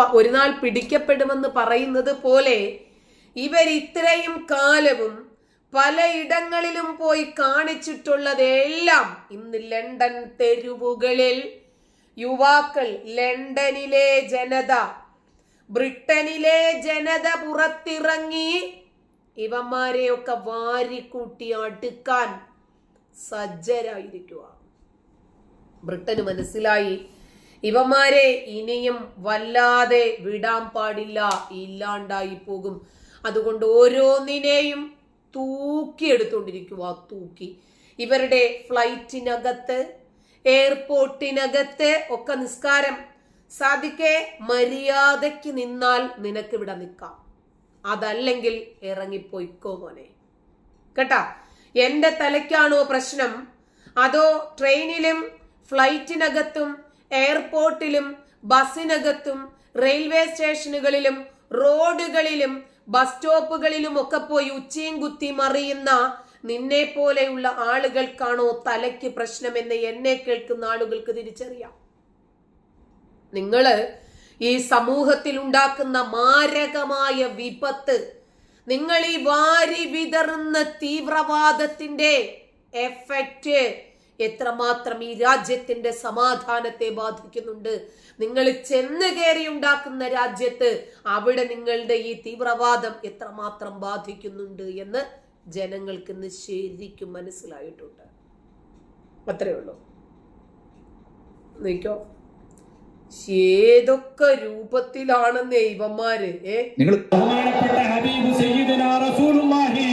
ഒരു നാൾ പിടിക്കപ്പെടുമെന്ന് പറയുന്നത് പോലെ ഇവർ ഇത്രയും കാലവും പലയിടങ്ങളിലും പോയി കാണിച്ചിട്ടുള്ളതെല്ലാം ഇന്ന് ലണ്ടൻ തെരുവുകളിൽ. യുവാക്കൾ ലണ്ടനിലെ ജനത ബ്രിട്ടനിലെ ജനത പുറത്തിറങ്ങി ഇവന്മാരെയൊക്കെ വാരിക്കൂട്ടി അടുക്കാൻ സജ്ജരായിരിക്കുക. ബ്രിട്ടന് മനസ്സിലായി ഇവന്മാരെ ഇനിയും വല്ലാതെ വിടാൻ പാടില്ല ഇല്ലാണ്ടായി പോകും. അതുകൊണ്ട് ഓരോന്നിനെയും തൂക്കിയെടുത്തോണ്ടിരിക്കുക തൂക്കി. ഇവരുടെ ഫ്ലൈറ്റിനകത്ത് എയർപോർട്ടിനകത്ത് ഒക്കെ നിസ്കാരം. സാധിക്കെ മര്യാദയ്ക്ക് നിന്നാൽ നിനക്ക് ഇവിടെ നിൽക്കാം. അതല്ലെങ്കിൽ ഇറങ്ങിപ്പോയിക്കോ മോനെ. കേട്ടാ? എന്റെ തലയ്ക്കാണോ പ്രശ്നം? അതോ ട്രെയിനിലും ഫ്ലൈറ്റിനകത്തും എയർപോർട്ടിലും ബസ്സിനകത്തും റെയിൽവേ സ്റ്റേഷനുകളിലും റോഡുകളിലും ബസ് സ്റ്റോപ്പുകളിലും ഒക്കെ പോയി ഉച്ചയും കുത്തി മറിയുന്ന നിന്നെ പോലെയുള്ള ആളുകൾക്കാണോ തലയ്ക്ക് പ്രശ്നമെന്ന് എന്നെ കേൾക്കുന്ന ആളുകൾക്ക് തിരിച്ചറിയാം. നിങ്ങൾ ഈ സമൂഹത്തിൽ ഉണ്ടാക്കുന്ന മാരകമായ വിപത്ത് നിങ്ങൾ ഈ വാരി വിതറുന്ന തീവ്രവാദത്തിന്റെ എഫക്റ്റ് എത്രമാത്രം ഈ രാജ്യത്തിന്റെ സമാധാനത്തെ ബാധിക്കുന്നുണ്ട്? നിങ്ങൾ ചെന്ന് കയറി ഉണ്ടാക്കുന്ന രാജ്യത്ത് അവിടെ നിങ്ങളുടെ ഈ തീവ്രവാദം എത്രമാത്രം ബാധിക്കുന്നുണ്ട് എന്ന് ജനങ്ങൾക്ക് ഇന്ന് ശരിക്കും മനസ്സിലായിട്ടുണ്ട്. അത്രയേ ഉള്ളൂ. നീക്കോ ഏതൊക്കെ രൂപത്തിലാണെന്ന് ഇവന്മാര് ഏ? നിങ്ങൾ ഹബീബ് റസൂലുള്ളാഹി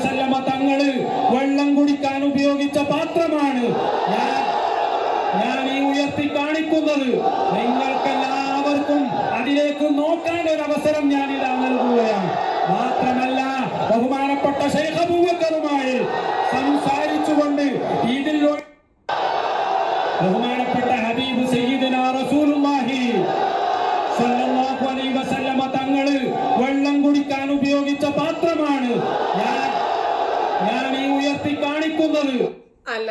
വസല്ലമ തങ്ങൾ വെള്ളം കുടിക്കാൻ ഉപയോഗിച്ച പാത്രമാണ്. ഞാൻ ഞാൻ ഈ ഉയർത്തി കാണിക്കുന്നത്. നിങ്ങൾക്കെല്ലാവർക്കും അതിലേക്ക് നോക്കാൻ ഒരു അവസരം ഞാൻ നൽകുകയാണ് മാത്രമല്ല ബഹുമാനപ്പെട്ട ശൈഖ് അബൂബക്കറുമായി സംസാരിച്ചുകൊണ്ട് ഇതിൽ ഒ- ബഹുമാനപ്പെട്ട ഹബീബ് സയ്യിദുനാ റസൂലുള്ളാഹി സല്ലല്ലാഹു അലൈഹി വസല്ലമ തങ്ങൾ വെള്ളം കുടിക്കാൻ ഉപയോഗിച്ച പാത്രമാണ് ഞാൻ ഞാൻ ഈ ഉയർത്തി കാണിക്കുന്നത് അല്ല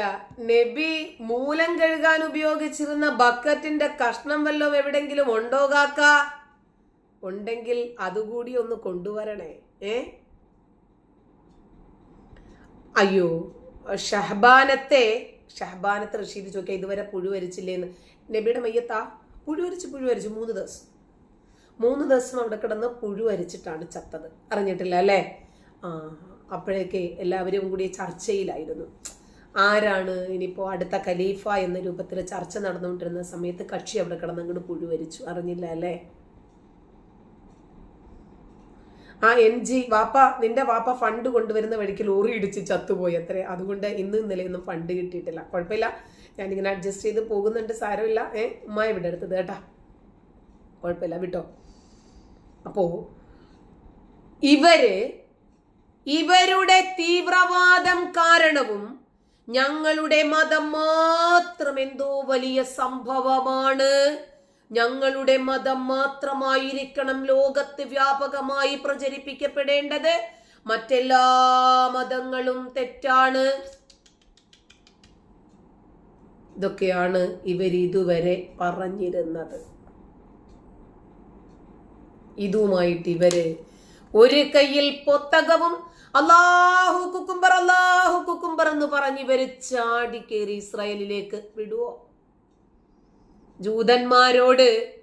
നബി മൂലം കഴുകാൻ ഉപയോഗിച്ചിരുന്ന ബക്കറ്റിന്റെ കഷ്ണം വല്ലതും എവിടെങ്കിലും ഉണ്ടോ കാക്ക? ഉണ്ടെങ്കിൽ അതുകൂടി ഒന്ന് കൊണ്ടുവരണേ. ഏ? അയ്യോ ഷഹബാനത്തെ ഷഹബാനത്തെ റഷീദ് ചോദിക്കുക ഇതുവരെ പുഴുവരിച്ചില്ലേന്ന് നബിയുടെ മയ്യത്താ പുഴുവരിച്ച് പുഴുവരിച്ച് മൂന്ന് ദിവസം. മൂന്ന് ദിവസം അവിടെ കിടന്ന് പുഴുവരിച്ചിട്ടാണ് ചത്തത്. അറിഞ്ഞിട്ടില്ല അല്ലേ? ആ അപ്പോഴേക്ക് എല്ലാവരും കൂടി ചർച്ചയിലായിരുന്നു. ആരാണ് ഇനിയിപ്പോൾ അടുത്ത ഖലീഫ എന്ന രൂപത്തിൽ ചർച്ച നടന്നുകൊണ്ടിരുന്ന സമയത്ത് കക്ഷി അവിടെ കിടന്ന് അങ്ങോട്ട് പുഴുവരിച്ചു അറിഞ്ഞില്ല അല്ലേ? ആ എൻ ജി വാപ്പ നിന്റെ വാപ്പ ഫണ്ട് കൊണ്ടുവരുന്ന വഴിക്ക് ലോറി ഇടിച്ച് ചത്തുപോയി അത്രേ. അതുകൊണ്ട് ഇന്ന് ഇന്നലെയൊന്നും ഫണ്ട് കിട്ടിയിട്ടില്ല. കുഴപ്പമില്ല. ഞാനിങ്ങനെ അഡ്ജസ്റ്റ് ചെയ്ത് പോകുന്നുണ്ട്. സാരമില്ല. ഏ ഉമ്മ ഇവിടെ എടുത്തത് കേട്ടാ. കുഴപ്പമില്ല വിട്ടോ. അപ്പോ ഇവർ ഇവരുടെ തീവ്രവാദം കാരണവും ഞങ്ങളുടെ മതം മാത്രം എന്തോ വലിയ സംഭവമാണ്. ഞങ്ങളുടെ മതം മാത്രമായിരിക്കണം ലോകത്ത് വ്യാപകമായി പ്രചരിപ്പിക്കപ്പെടേണ്ടത്. മറ്റെല്ലാ മതങ്ങളും തെറ്റാണ്. ഇതൊക്കെയാണ് ഇവർ ഇതുവരെ പറഞ്ഞിരുന്നത്. ഇതുമായിട്ട് ഇവർ ഒരു കയ്യിൽ പൊത്തകവും അള്ളാഹു കുക്കുംബർ അള്ളാഹു കുക്കുംബർ എന്ന് പറഞ്ഞ് ഇവർ ചാടിക്കേറി ഇസ്രായേലിലേക്ക് വിടുവോ? ജൂതന്മാരോട്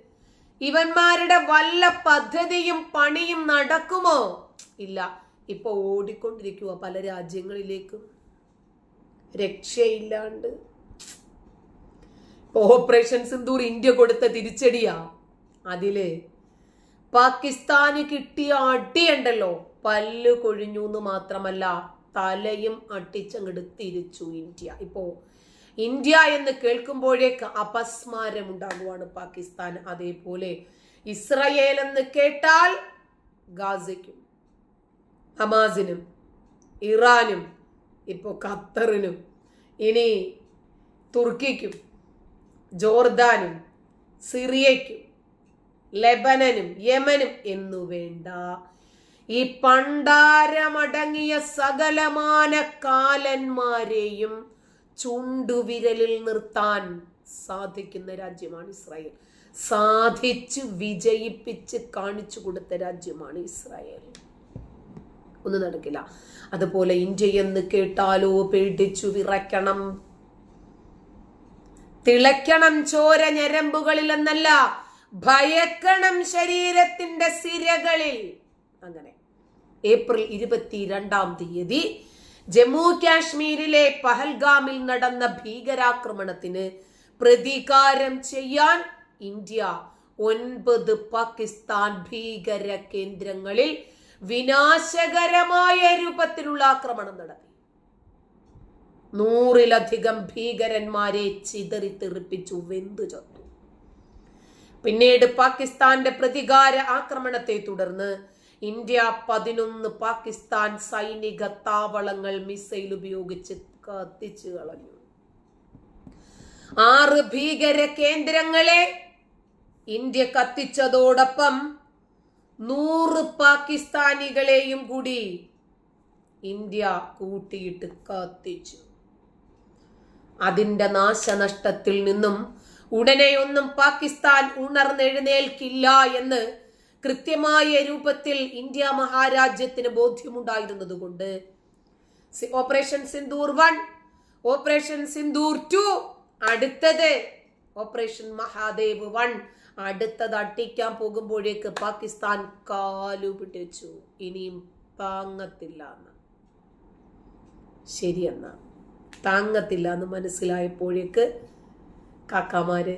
ഇവന്മാരുടെ വല്ല പദ്ധതിയും പണിയും നടക്കുമോ? ഇല്ല. ഇപ്പൊ ഓടിക്കൊണ്ടിരിക്കുക പല രാജ്യങ്ങളിലേക്കും. രക്ഷയില്ലാണ്ട്. ഓപ്പറേഷൻ സിന്ദൂർ ഇന്ത്യ കൊടുത്ത തിരിച്ചടിയാ. അതിൽ പാകിസ്ഥാന് കിട്ടിയ അടിയുണ്ടല്ലോ. പല്ല് കൊഴിഞ്ഞു എന്ന് മാത്രമല്ല തലയും അട്ടിച്ചങ്ങട് തിരിച്ചു ഇന്ത്യ. ഇപ്പോ ഇന്ത്യ എന്ന് കേൾക്കുമ്പോഴേക്ക് അപസ്മാരം ഉണ്ടാകുവാണ് പാകിസ്ഥാൻ. അതേപോലെ ഇസ്രയേൽ എന്ന് കേട്ടാൽ ഗാസയ്ക്കും ഹമാസിനും ഇറാനും ഇപ്പോ ഖത്തറിനും ഇനി തുർക്കിക്കും ജോർദാനും സിറിയയ്ക്കും ലെബനനും യമനും എന്നു വേണ്ട. ഈ പണ്ടാരമടങ്ങിയ സകലമാന കാലന്മാരെയും ചുണ്ടുവിരലിൽ നിർത്താൻ സാധിക്കുന്ന രാജ്യമാണ് ഇസ്രായേൽ. സാധിച്ചു വിജയിപ്പിച്ച് കാണിച്ചു കൊടുത്ത രാജ്യമാണ് ഇസ്രായേൽ. ഒന്നും നടക്കില്ല. അതുപോലെ ഇന്ത്യ എന്ന് കേട്ടാലോ പേടിച്ചു വിറയ്ക്കണം. തിളയ്ക്കണം ചോര ഞരമ്പുകളിൽ എന്നല്ല ഭയക്കണം ശരീരത്തിന്റെ സിരകളിൽ. അങ്ങനെ. ഏപ്രിൽ ഇരുപത്തി രണ്ടാം തീയതി ജമ്മു കാശ്മീരിലെ പഹൽഗാമിൽ നടന്ന ഭീകരാക്രമണത്തിന് പ്രതികാരം ചെയ്യാൻ ഇന്ത്യ ഒൻപത് പാകിസ്ഥാൻ ഭീകര കേന്ദ്രങ്ങളിൽ വിനാശകരമായ രൂപത്തിലുള്ള ആക്രമണം നടത്തി. നൂറിലധികം ഭീകരന്മാരെ ചിതറിത്തെറിപ്പിച്ചു വെന്തു ചത്തു. പിന്നീട് പാകിസ്ഥാന്റെ പ്രതികാര ആക്രമണത്തെ തുടർന്ന് ഇന്ത്യ പതിനൊന്ന് പാകിസ്ഥാൻ സൈനിക താവളങ്ങൾ മിസൈൽ ഉപയോഗിച്ച് കത്തിച്ചു കളഞ്ഞു. ആറ് ഭീകര കേന്ദ്രങ്ങളെ ഇന്ത്യ കത്തിച്ചതോടൊപ്പം നൂറ് പാകിസ്ഥാനികളെയും കൂടി ഇന്ത്യ കൂട്ടിയിട്ട് കത്തിച്ചു. അതിന്റെ നാശനഷ്ടത്തിൽ നിന്നും ഉടനെയൊന്നും പാകിസ്ഥാൻ ഉണർന്നെഴുന്നേൽക്കില്ല എന്ന് കൃത്യമായ രൂപത്തിൽ ഇന്ത്യ മഹാരാജ്യത്തിന് ബോധ്യമുണ്ടായിരുന്നതുകൊണ്ട്. കൊണ്ട് operation Sindoor one operation Sindoor two അടുത്തത് ഓപ്പറേഷൻ മഹാദേവ് വൺ. അടുത്തത് അട്ടിക്കാൻ പോകുമ്പോഴേക്ക് പാകിസ്ഥാൻ കാലു പിടിച്ചു. ഇനിയും താങ്ങത്തില്ല എന്ന്. ശരിയെന്നാ താങ്ങത്തില്ല എന്ന് മനസ്സിലായപ്പോഴേക്ക് കാക്കാമാര്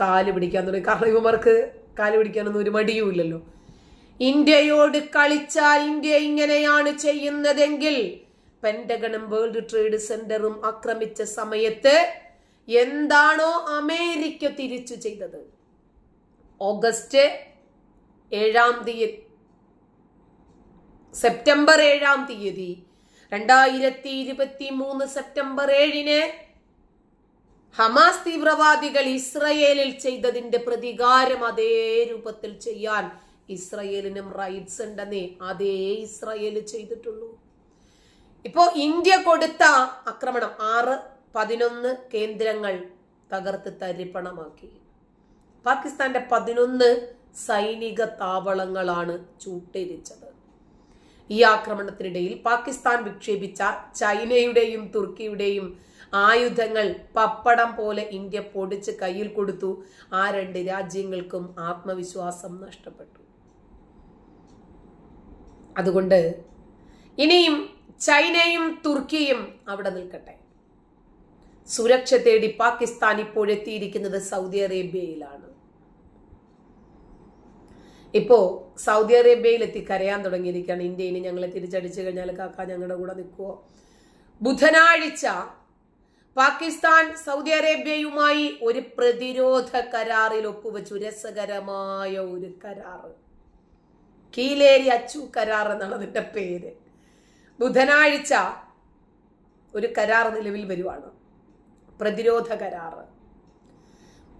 കാൽ പിടിക്കാൻ തുടങ്ങി. കാരണം ഇവന്മാർക്ക് കാൽ പിടിക്കാനൊന്നും ഒരു മടിയുമില്ലല്ലോ. ഇന്ത്യയോട് കളിച്ചാൽ ഇന്ത്യ ഇങ്ങനെയാണ് ചെയ്യുന്നതെങ്കിൽ പെൻഡഗണും വേൾഡ് ട്രേഡ് സെന്ററും ആക്രമിച്ച സമയത്ത് എന്താണോ അമേരിക്ക തിരിച്ചു ചെയ്തത്. ഓഗസ്റ്റ് ഏഴാം തീയതി സെപ്റ്റംബർ ഏഴാം തീയതി രണ്ടായിരത്തി ഇരുപത്തി മൂന്ന് സെപ്റ്റംബർ ഏഴിന് ഹമാസ് തീവ്രവാദികൾ ഇസ്രയേലിൽ ചെയ്തതിന്റെ പ്രതികാരം അതേ രൂപത്തിൽ ചെയ്യാൻ ഇസ്രയേലിനും റൈറ്റ്സ് ഉണ്ടെന്നേ അതേ ഇസ്രയേൽ ചെയ്തിട്ടുള്ളൂ. ഇപ്പോ ഇന്ത്യ കൊടുത്ത ആക്രമണം ആറ് പതിനൊന്ന് കേന്ദ്രങ്ങൾ തകർത്ത് തരിപ്പണമാക്കി. പാകിസ്ഥാന്റെ പതിനൊന്ന് സൈനിക താവളങ്ങളാണ് ചൂട്ടേരിച്ചത്. ഈ ആക്രമണത്തിനിടയിൽ പാകിസ്ഥാൻ വിക്ഷേപിച്ച ചൈനയുടെയും തുർക്കിയുടെയും ആയുധങ്ങൾ പപ്പടം പോലെ ഇന്ത്യ പൊടിച്ച് കയ്യിൽ കൊടുത്തു. ആ രണ്ട് രാജ്യങ്ങൾക്കും ആത്മവിശ്വാസം നഷ്ടപ്പെട്ടു. അതുകൊണ്ട് ഇനിയും ചൈനയും തുർക്കിയും അവിടെ നിൽക്കട്ടെ. സുരക്ഷ തേടി പാകിസ്ഥാൻ ഇപ്പോഴെത്തിയിരിക്കുന്നത് സൗദി അറേബ്യയിലാണ്. ഇപ്പോ സൗദി അറേബ്യയിൽ എത്തി കരയാൻ തുടങ്ങിയിരിക്കുകയാണ്. ഇന്ത്യയിൽ ഞങ്ങളെ തിരിച്ചടിച്ചു കഴിഞ്ഞാൽ കാക്ക ഞങ്ങളുടെ കൂടെ നിൽക്കുവോ? ബുധനാഴ്ച പാകിസ്ഥാൻ സൗദി അറേബ്യയുമായി ഒരു പ്രതിരോധ കരാറിൽ ഒപ്പുവെച്ചു. രസകരമായ ഒരു കരാറ്. കീലേരി അച്ചു കരാർ എന്നാണ് അതിന്റെ പേര്. ബുധനാഴ്ച ഒരു കരാർ നിലവിൽ വരുവാണ്. പ്രതിരോധ കരാറ്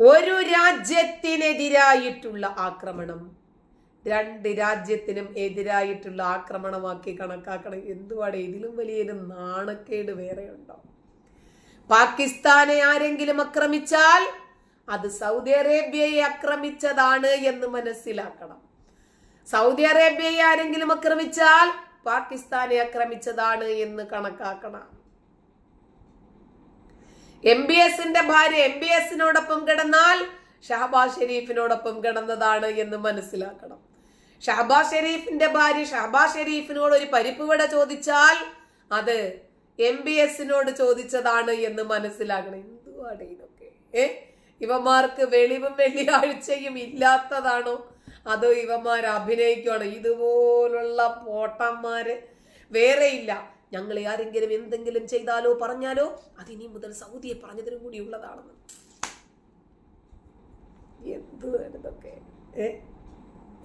ഒരു രാജ്യത്തിനെതിരായിട്ടുള്ള ആക്രമണം. രണ്ട് രാജ്യത്തിനും എതിരായിട്ടുള്ള ആക്രമണമാക്കി കണക്കാക്കണം. എന്തുവാടെ? ഇതിലും വലിയൊരു നാണക്കേട് വേറെയുണ്ടോ? പാകിസ്ഥാനെ ആരെങ്കിലും ആക്രമിച്ചാൽ അത് സൗദി അറേബ്യയെ ആക്രമിച്ചതാണ് എന്ന് മനസ്സിലാക്കണം. സൗദി അറേബ്യയെ ആരെങ്കിലും ആക്രമിച്ചാൽ പാകിസ്ഥാനെ ആക്രമിച്ചതാണ് എന്ന് കണക്കാക്കണം. എം ബി എസിന്റെ ഭാര്യ എം ബി എസിനോടൊപ്പം കിടന്നാൽ ഷഹബാസ് ഷെരീഫിനോടൊപ്പം കിടന്നതാണ് എന്ന് മനസ്സിലാക്കണം. ഷഹബാസ് ഷെരീഫിന്റെ ഭാര്യ ഷഹബാസ് ഷെരീഫിനോട് ഒരു പരിപ്പ് ചോദിച്ചാൽ അത് എം ബി എസിനോട് ചോദിച്ചതാണ് എന്ന് മനസ്സിലാകണം. എന്തുവാണ് ഇതൊക്കെ? ഏ? ഇവന്മാർക്ക് വെളിവും വെള്ളിയാഴ്ചയും ഇല്ലാത്തതാണോ? അതോ ഇവന്മാർ അഭിനയിക്കുകയാണ് ഇതുപോലുള്ള പോട്ടന്മാര് വേറെയില്ല. ഞങ്ങൾ ആരെങ്കിലും എന്തെങ്കിലും ചെയ്താലോ പറഞ്ഞാലോ അതിനി മുതൽ സൗദിയെ പറഞ്ഞതിനും കൂടി ഉള്ളതാണെന്ന്. എന്തുവാണ് ഇതൊക്കെ? ഏ?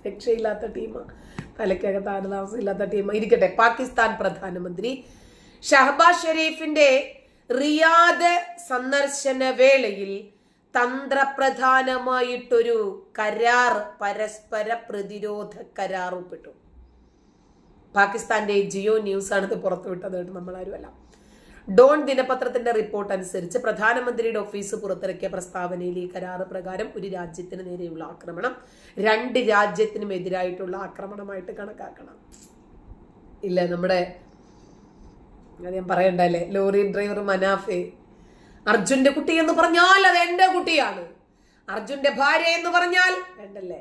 രക്ഷയില്ലാത്ത ടീമാ. തലയ്ക്കകത്ത് ആനതാമസമില്ലാത്ത ടീമാ. ഇരിക്കട്ടെ. പാകിസ്ഥാൻ പ്രധാനമന്ത്രി ഷഹബാസ് ഷെരീഫിന്റെ റിയാദ് സന്ദർശന വേളയിൽ തന്ത്രപ്രധാനമായിട്ടൊരു കരാർ പരസ്പര പ്രതിരോധ കരാർ ഒപ്പിട്ടു പാകിസ്ഥാന്റെ ജിയോ ന്യൂസ് ആണ് ഇത് പുറത്തുവിട്ടത് നമ്മളാരുമല്ല. ഡോൺ ദിനപത്രത്തിന്റെ റിപ്പോർട്ട് അനുസരിച്ച് പ്രധാനമന്ത്രിയുടെ ഓഫീസ് പുറത്തിറക്കിയ പ്രസ്താവനയിൽ ഈ കരാറ് പ്രകാരം ഒരു രാജ്യത്തിന് നേരെയുള്ള ആക്രമണം രണ്ട് രാജ്യത്തിനും എതിരായിട്ടുള്ള ആക്രമണമായിട്ട് കണക്കാക്കണം. ഇല്ല നമ്മുടെ അത് ഞാൻ പറയണ്ടല്ലേ? Lorry driver മനാഫെ. അർജുന്റെ കുട്ടി എന്ന് പറഞ്ഞാൽ അത് എന്റെ കുട്ടിയാണ്. അർജുന്റെ ഭാര്യ എന്ന് പറഞ്ഞാൽ വേണ്ടല്ലേ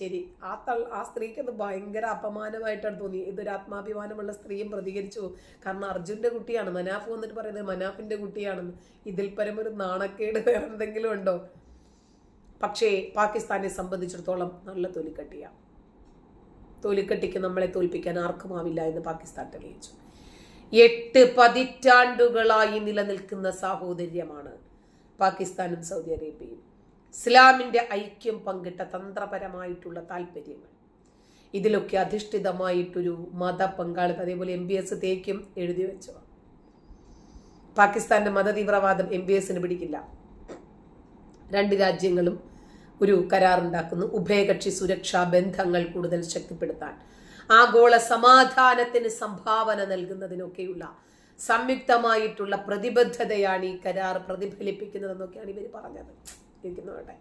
ശരി. ആ തൾ ആ സ്ത്രീക്ക് അത് ഭയങ്കര അപമാനമായിട്ടാണ് തോന്നി. ഇതൊരു ആത്മാഭിമാനമുള്ള സ്ത്രീയും പ്രതികരിച്ചു കാരണം അർജുന്റെ കുട്ടിയാണ്. മനാഫ് വന്നിട്ട് പറയുന്നത് മനാഫിന്റെ കുട്ടിയാണെന്ന്. ഇതിൽ പരം ഒരു നാണക്കേട് വേറെ എന്തെങ്കിലും ഉണ്ടോ? പക്ഷേ പാകിസ്ഥാനെ സംബന്ധിച്ചിടത്തോളം നല്ല തൊലിക്കട്ടിയാണ് തൊലിക്കട്ടിക്ക് നമ്മളെ തോൽപ്പിക്കാൻ ആർക്കും ആവില്ല എന്ന് പാകിസ്ഥാൻ തെളിയിച്ചു. എട്ട് പതിറ്റാണ്ടുകളായി നിലനിൽക്കുന്ന സാഹോദര്യമാണ് പാകിസ്ഥാനും സൗദി അറേബ്യയും. ഇസ്ലാമിന്റെ ഐക്യം പങ്കിട്ട തന്ത്രപരമായിട്ടുള്ള താല്പര്യങ്ങൾ ഇതിലൊക്കെ അധിഷ്ഠിതമായിട്ടൊരു മത പങ്കാളിത്തം അതേപോലെ എം ബി എസ് തേക്കും എഴുതി വെച്ചോ പാകിസ്ഥാന്റെ മതതീവ്രവാദം എം ബി എസിന് പിടിക്കില്ല. രണ്ട് രാജ്യങ്ങളും ഒരു കരാറുണ്ടാക്കുന്നു. ഉഭയകക്ഷി സുരക്ഷാ ബന്ധങ്ങൾ കൂടുതൽ ശക്തിപ്പെടുത്താൻ. ആഗോള സമാധാനത്തിന് സംഭാവന നൽകുന്നതിനൊക്കെയുള്ള സംയുക്തമായിട്ടുള്ള പ്രതിബദ്ധതയാണ് ഈ കരാർ പ്രതിഫലിപ്പിക്കുന്നതെന്നൊക്കെയാണ് ഇവർ പറഞ്ഞത്. ഇരിക്കുന്നവരുടെ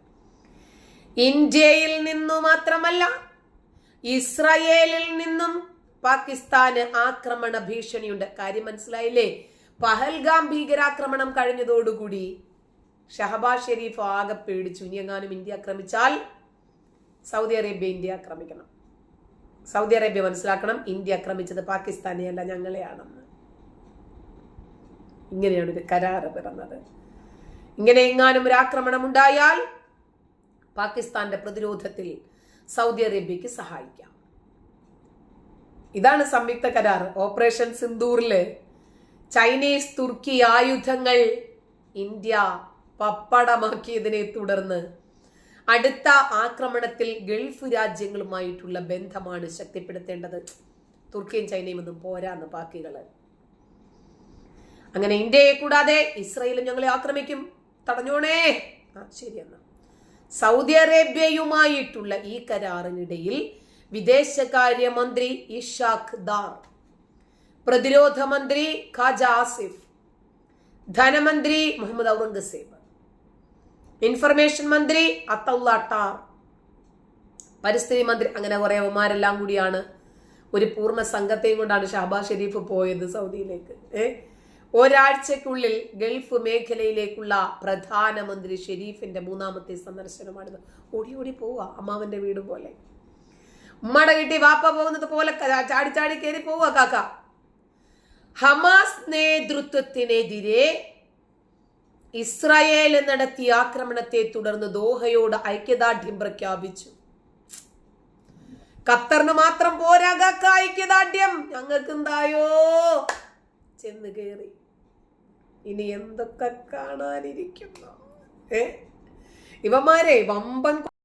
ഇന്ത്യയിൽ നിന്നു മാത്രമല്ല ഇസ്രയേലിൽ നിന്നും പാകിസ്ഥാന് ആക്രമണ ഭീഷണിയുണ്ട്. കാര്യം മനസ്സിലായില്ലേ? പഹൽഗാം ഭീകരാക്രമണം കഴിഞ്ഞതോടുകൂടി ഷഹബാസ് ഷെരീഫ് ആകെ പേടിച്ചു. ഇനി എങ്ങാനും ഇന്ത്യ ആക്രമിച്ചാൽ സൗദി അറേബ്യ ഇന്ത്യ ആക്രമിക്കണം. സൗദി അറേബ്യ മനസ്സിലാക്കണം ഇന്ത്യ ആക്രമിച്ചത് പാകിസ്ഥാനെയല്ല ഞങ്ങളെയാണെന്ന്. ഇങ്ങനെയാണ് ഒരു കരാറ് പിറന്നത്. ഇങ്ങനെ എങ്ങാനും ഒരു ആക്രമണം ഉണ്ടായാൽ പാകിസ്ഥാന്റെ പ്രതിരോധത്തിൽ സൗദി അറേബ്യക്ക് സഹായിക്കാം. ഇതാണ് സംയുക്ത കരാർ ഓപ്പറേഷൻ സിന്ദൂറിൽ ചൈനീസ് തുർക്കി ആയുധങ്ങൾ ഇന്ത്യ പപ്പടമാക്കിയതിനെ തുടർന്ന് അടുത്ത ആക്രമണത്തിൽ ഗൾഫ് രാജ്യങ്ങളുമായിട്ടുള്ള ബന്ധമാണ് ശക്തിപ്പെടുത്തേണ്ടത്. തുർക്കിയും ചൈനയും ഒന്നും പോരാന്ന് പാക്കികൾ അങ്ങനെ ഇന്ത്യയെ കൂടാതെ ഇസ്രയേലും ഞങ്ങളെ ആക്രമിക്കും. തടഞ്ഞോണേ. ആ ശരിയെന്നാ സൗദി അറേബ്യയുമായിട്ടുള്ള ഈ കരാറിനിടയിൽ വിദേശകാര്യമന്ത്രി ഇഷാഖ് ദാർ പ്രതിരോധ മന്ത്രി ഖാജ ആസിഫ് ധനമന്ത്രി മുഹമ്മദ് ഔറംഗസേബ് ഇൻഫർമേഷൻ മന്ത്രി അത്തൗല്ല ടാർ പരിസ്ഥിതി മന്ത്രി അങ്ങനെ കുറെ അവന്മാരെല്ലാം കൂടിയാണ്. ഒരു പൂർണ സംഘത്തെയും കൊണ്ടാണ് ഷഹബാസ് ഷെരീഫ് പോയത് സൗദിയിലേക്ക്. ഏ? ഒരാഴ്ചക്കുള്ളിൽ ഗൾഫ് മേഖലയിലേക്കുള്ള പ്രധാനമന്ത്രി ഷെരീഫിന്റെ മൂന്നാമത്തെ സന്ദർശനമാണിത്. ഓടി ഓടി പോവുക അമ്മാവന്റെ വീട് പോലെ. ഉമ്മയുടെ വീട്ടിൽ വാപ്പ പോകുന്നത് പോലെ ചാടി ചാടി കയറി പോവുക കാക്ക. ഹമാസ് നേതൃത്വത്തിനെതിരെ ഇസ്രായേൽ നടത്തിയ ആക്രമണത്തെ തുടർന്ന് ദോഹയോട് ഐക്യദാർഢ്യം പ്രഖ്യാപിച്ചു. ഖത്തറിന് മാത്രം പോരാകാക്ക ഐക്യദാർഢ്യം. ഞങ്ങൾക്ക് എന്തായോ ചെന്ന് കയറി ഇനി എന്തൊക്കെ കാണാനിരിക്കുന്നു? ഏ? ഇവന്മാരെ വമ്പൻ